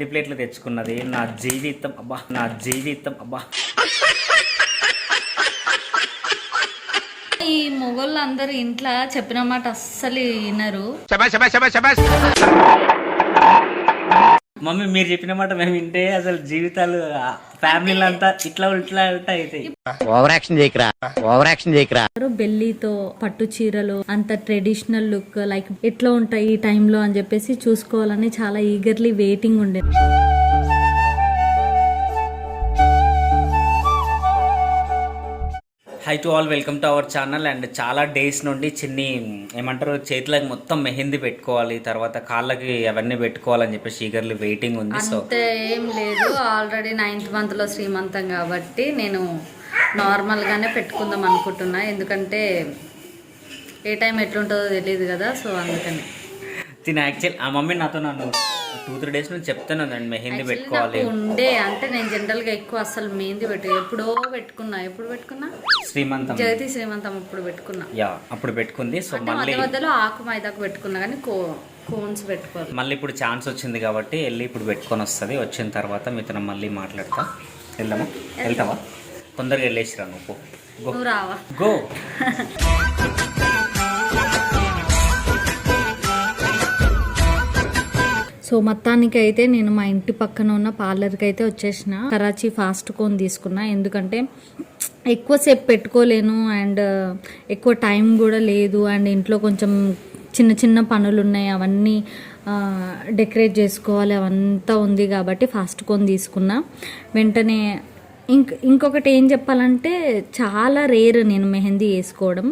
వెండి ప్లేట్లు తెచ్చుకున్నది. నా జీవితం అబ్బా నా జీవితం అబ్బా. ఈ మొగోళ్ళు అందరు ఇంట్లో చెప్పిన మాట అస్సలు వినరు. మమ్మీ మీరు చెప్పిన మాట మేము వింటే అసలు జీవితాలు ఫ్యామిలీలు అంతా ఇట్లా ఇట్లా ఇట్లా అవుతాయి ఓవర్ యాక్షన్ చేయకరా ఓవర్ యాక్షన్ చేయకరా. బెల్లీతో పట్టు చీరలు అంత ట్రెడిషనల్ లుక్ లైక్ ఎట్లా ఉంటాయి ఈ టైంలో అని చెప్పేసి చూసుకోవాలని చాలా ఈగర్లీ వెయిటింగ్ ఉండే. Hi to all welcome to our channel and చాలా డేస్ నుండి చిన్ని ఏమంటారు చేతులకు మొత్తం మెహందీ పెట్టుకోవాలి. తర్వాత కాళ్ళకి అవన్నీ పెట్టుకోవాలని చెప్పేసి ఈగర్లీ వెయిటింగ్ ఉంది. సో అంతే ఏం లేదు. ఆల్రెడీ నైన్త్ మంత్లో శ్రీమంతం కాబట్టి నేను నార్మల్ గానే పెట్టుకుందాం అనుకుంటున్నా. ఎందుకంటే ఏ టైం ఎట్లుంటుందో తెలియదు కదా. సో అందుకని. తిన యాక్చువల్ ఆ మమ్మీ నాతో నన్ను టూ త్రీ డేస్ నుంచి చెప్తాను అండి మెహందీ పెట్టుకోవాలి. ఉండే అంటే నేను జనరల్గా ఎక్కువ అసలు మెహందీ పెట్టు ఎప్పుడో పెట్టుకున్నా ఎప్పుడు పెట్టుకున్నా? శ్రీమంతం. జగతి శ్రీమంతం అప్పుడు పెట్టుకున్నా. యా అప్పుడు పెట్టుకుంది. సో మళ్ళీ మధ్యలో ఆకు మైదాకు పెట్టుకున్నా కానీ కో కోన్స్ పెట్టుకోవాలి. మళ్ళీ ఇప్పుడు ఛాన్స్ వచ్చింది కాబట్టి వెళ్ళి ఇప్పుడు పెట్టుకొని వస్తుంది. వచ్చిన తర్వాత మీతో మళ్ళీ మాట్లాడతా. వెళ్దామా? వెళ్తావా? తొందరగా వెళ్ళేసిరా నువ్వు. గో. రావా? గో. సో మొత్తానికి అయితే నేను మా ఇంటి పక్కన ఉన్న పార్లర్కి అయితే వచ్చేసిన. కరాచీ ఫాస్ట్ కోన్ తీసుకున్నా. ఎందుకంటే ఎక్కువసేపు పెట్టుకోలేను అండ్ uh, ఎక్కువ టైం కూడా లేదు. అండ్ ఇంట్లో కొంచెం చిన్న చిన్న పనులు ఉన్నాయి అవన్నీ uh, డెకరేట్ చేసుకోవాలి. అవంతా ఉంది కాబట్టి ఫాస్ట్ కోన్ తీసుకున్నా. వెంటనే ఇంక ఇంకొకటి ఏం చెప్పాలంటే చాలా రేర్ నేను మెహందీ వేసుకోవడం.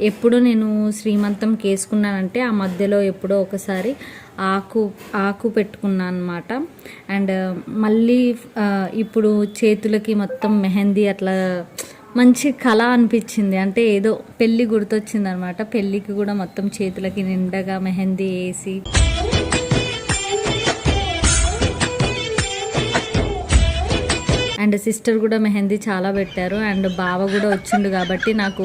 ఎప్పుడు నేను శ్రీమంతం కేసుకున్నానంటే ఆ మధ్యలో ఎప్పుడో ఒకసారి ఆకు ఆకు పెట్టుకున్నాను అనమాట అండ్ మళ్ళీ ఇప్పుడు చేతులకి మొత్తం మెహందీ అట్లా మంచి కళ అనిపించింది. అంటే ఏదో పెళ్ళి గుర్తొచ్చింది అనమాట పెళ్ళికి కూడా మొత్తం చేతులకి నిండగా మెహందీ వేసి. అండ్ సిస్టర్ కూడా మెహందీ చాలా పెట్టారు అండ్ బావ కూడా వచ్చిండు కాబట్టి నాకు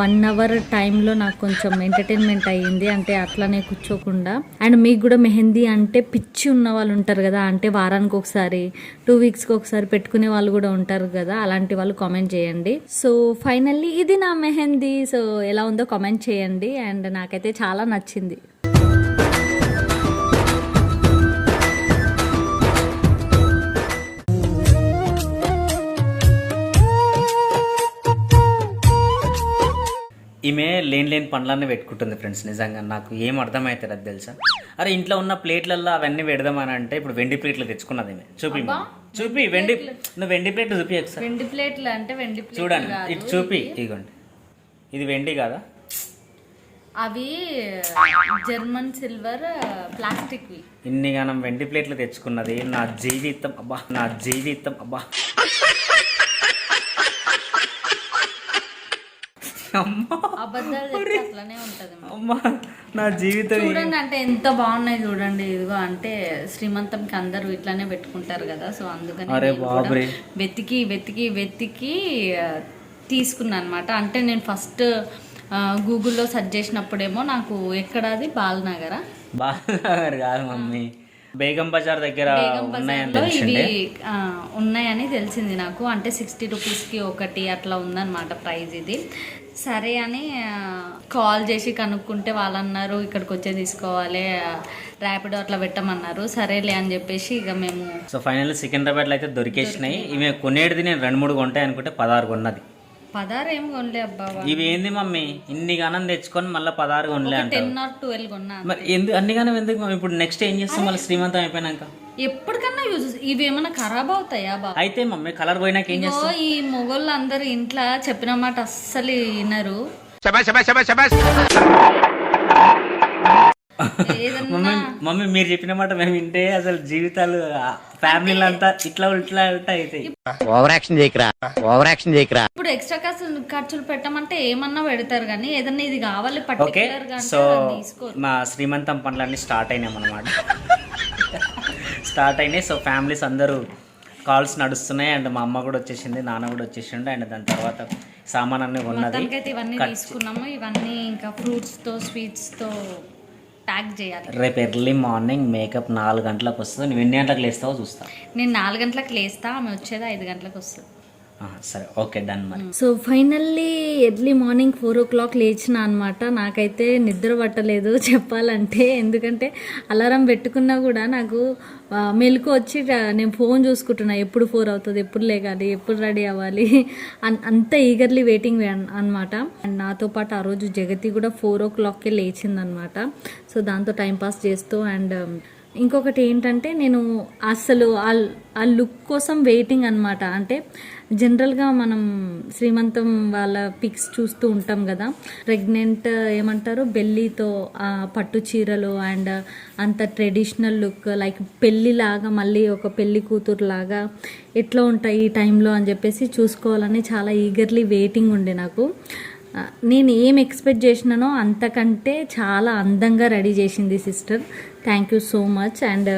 వన్ అవర్ టైంలో నాకు కొంచెం ఎంటర్టైన్మెంట్ అయ్యింది. అంటే అట్లానే కూర్చోకుండా. అండ్ మీకు కూడా మెహందీ అంటే పిచ్చి ఉన్న వాళ్ళు ఉంటారు కదా అంటే వారానికి ఒకసారి టూ వీక్స్కి ఒకసారి పెట్టుకునే వాళ్ళు కూడా ఉంటారు కదా అలాంటి వాళ్ళు కామెంట్ చేయండి. సో ఫైనల్లీ ఇది నా మెహందీ. సో ఎలా ఉందో కామెంట్ చేయండి. అండ్ నాకైతే చాలా నచ్చింది. ఈమె లేని లేని పనులన్నీ పెట్టుకుంటుంది ఫ్రెండ్స్ నిజంగా. నాకు ఏం అర్థమవుతుంది అది తెలుసా? అరే ఇంట్లో ఉన్న ప్లేట్లల్లో అవన్నీ పెడదామని అంటే ఇప్పుడు వెండి ప్లేట్లు తెచ్చుకున్నది ఈమె. చూపి. చూపి వెండి నువ్వు వెండి ప్లేట్లు చూపి ఒకసారి. వెండి ప్లేట్లు అంటే వెండి చూడండి. ఇటు చూపి ఇదిగోండి ఇది వెండి కాదా? అవి జర్మన్ సిల్వర్ ప్లాస్టిక్వి. ఇన్ని గానం వెండి ప్లేట్లు తెచ్చుకున్నది నా జీవితం అబ్బా నా జీవితం అబ్బా. అమ్మా. నా జీవితం చూడండి అంటే ఎంత బాగున్నాయి చూడండి ఇదిగో అంటే శ్రీమంతంకి అందరూ ఇట్లానే పెట్టుకుంటారు కదా సో అందుకని. వెతికి వెతికి వెతికి తీసుకున్నాను అనమాట అంటే నేను ఫస్ట్ గూగుల్లో సెర్చ్ చేసినప్పుడేమో నాకు ఎక్కడ అది బాలనగరా బాగా కాదు మమ్మీ. బేగం బజార్ దగ్గర ఇవి ఉన్నాయని తెలిసింది నాకు. అంటే సిక్స్టీ రూపీస్కి ఒకటి అట్లా ఉందన్నమాట ప్రైస్ ఇది. సరే అని కాల్ చేసి కనుక్కుంటే వాళ్ళు అన్నారు ఇక్కడికి వచ్చే తీసుకోవాలి ర్యాపిడో అట్లా పెట్టమన్నారు సరేలే అని చెప్పేసి ఇక మేము సో ఫైనల్ సికింద్రాబాద్లో అయితే దొరికేసినాయి. ఇవి కొనేటిది నేను రెండు మూడు కొంటాయి అనుకుంటే పదహారు కొన్నది. పదహారు ఏం కొనలే అబ్బా ఇవి ఏంది మమ్మీ? ఇన్ని గానం తెచ్చుకొని మళ్ళీ పదహారు కొనలే టెన్ ఆర్ ట్వెల్వ్ కొన్నా మరి ఎందుకు అన్ని గానం ఎందుకు? ఇప్పుడు నెక్స్ట్ ఏం చేస్తాం మళ్ళీ శ్రీమంతం అయిపోయినాక? ఎప్పటికన్నా యూజ్ ఇవి ఏమైనా ఖరాబ్ అవుతాయా బా? అయితే మమ్మీ కలర్ పోయినాక ఏం ఈ మొగోళ్ళు అందరు ఇంట్లో చెప్పిన మాట అస్సలు వినరు. మమ్మీ మమ్మీ మీరు చెప్పిన మాట మేము వింటే అసలు జీవితాలు ఫ్యామిలీలు అంతా ఇట్లా ఇట్లా ఇట్లా అవుతాయి ఓవర్ యాక్షన్ చేయకరా. ఓవర్ యాక్షన్ చేయకరా. ఇప్పుడు ఎక్స్ట్రా ఖర్చులు ఖర్చులు పెట్టమంటే ఏమన్నా పెడతారు కానీ ఏదన్నా ఇది కావాలి ఓకే పర్టికులర్గా అంటే సో తీసుకోరు. మా శ్రీమంతం పనులన్నీ స్టార్ట్ అయినాయి అన్నమాట. స్టార్ట్ అయినాయి. సో ఫ్యామిలీస్ అందరూ కాల్స్ నడుస్తున్నాయి. అండ్ మా అమ్మ కూడా వచ్చేసింది నాన్న కూడా వచ్చేసిండు. అండ్ దాని తర్వాత సామాన్ అన్ని ఉన్నది ఇవన్నీ తీసుకున్నాము. ఇవన్నీ ఇంకా ఫ్రూట్స్తో స్వీట్స్తో ప్యాక్ చేయాలి. రేపు ఎర్లీ మార్నింగ్ మేకప్ నాలుగు గంటలకు వస్తుంది. నువ్వు ఎన్ని గంటలకు లేస్తావో చూస్తా. నేను నాలుగు గంటలకు లేస్తా. ఆమె వచ్చేది ఐదు గంటలకు వస్తుంది. సరే ఓకే డన్ మరి. So finally early morning four o'clock లేచిన అనమాట నాకైతే నిద్ర పట్టలేదు చెప్పాలంటే. ఎందుకంటే అలారం పెట్టుకున్నా కూడా నాకు మెలకు వచ్చి నేను ఫోన్ చూసుకుంటున్నా. ఎప్పుడు ఫోర్ అవుతుంది ఎప్పుడు లేగాలి ఎప్పుడు రెడీ అవ్వాలి అన్- అంత ఈగర్లీ వెయిటింగ్ అనమాట అండ్ నాతో పాటు ఆ రోజు జగతి కూడా ఫోర్ ఓ క్లాక్కే లేచిందనమాట సో దాంతో టైం పాస్ చేస్తూ అండ్ ఇంకొకటి ఏంటంటే నేను అసలు ఆ లుక్ కోసం వెయిటింగ్ అనమాట అంటే జనరల్గా మనం శ్రీమంతం వాళ్ళ పిక్స్ చూస్తూ ఉంటాం కదా. ప్రెగ్నెంట్ ఏమంటారు బెల్లీతో ఆ పట్టు చీరలు అండ్ అంత ట్రెడిషనల్ లుక్ లైక్ పెళ్ళిలాగా మళ్ళీ ఒక పెళ్ళి కూతురు లాగా ఎట్లా ఉంటాయి ఈ టైంలో అని చెప్పేసి చూసుకోవాలని చాలా ఈగర్లీ వెయిటింగ్ ఉండే నాకు. నేను ఏం ఎక్స్పెక్ట్ చేసినానో అంతకంటే చాలా అందంగా రెడీ చేసింది sister thank you so much and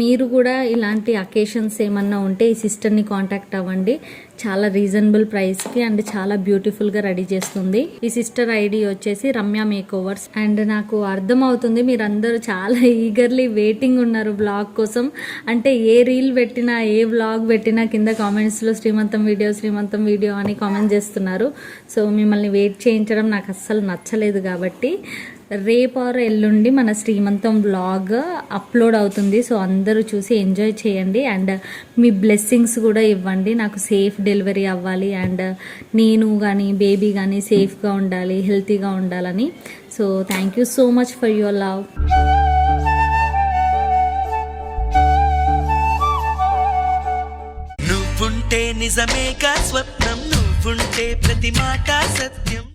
మీరు కూడా ఇలాంటి అకేషన్స్ ఏమన్నా ఉంటే ఈ సిస్టర్ని కాంటాక్ట్ అవ్వండి. చాలా రీజనబుల్ ప్రైస్కి అండ్ చాలా బ్యూటిఫుల్గా రెడీ చేస్తుంది. ఈ సిస్టర్ ఐడి వచ్చేసి రమ్య మేక్ ఓవర్స్ అండ్ నాకు అర్థమవుతుంది మీరందరూ చాలా ఈగర్లీ వెయిటింగ్ ఉన్నారు బ్లాగ్ కోసం. అంటే ఏ రీల్ పెట్టినా ఏ వ్లాగ్ పెట్టినా కింద కామెంట్స్లో శ్రీమంతం వీడియో శ్రీమంతం వీడియో అని కామెంట్ చేస్తున్నారు. సో మిమ్మల్ని వెయిట్ చేయించడం నాకు అస్సలు నచ్చలేదు కాబట్టి రేపు ఆర్ ఎల్లుండి మన శ్రీమంతం వ్లాగ్ అప్లోడ్ అవుతుంది. సో అందరూ చూసి ఎంజాయ్ చేయండి. అండ్ మీ బ్లెస్సింగ్స్ కూడా ఇవ్వండి. నాకు సేఫ్ డెలివరీ అవ్వాలి. అండ్ నేను కానీ బేబీ కానీ సేఫ్గా ఉండాలి హెల్తీగా ఉండాలని. So thank you so much for your love నిజమే కా స్వప్నం. నువ్వుంటే ప్రతి మాట సత్యం.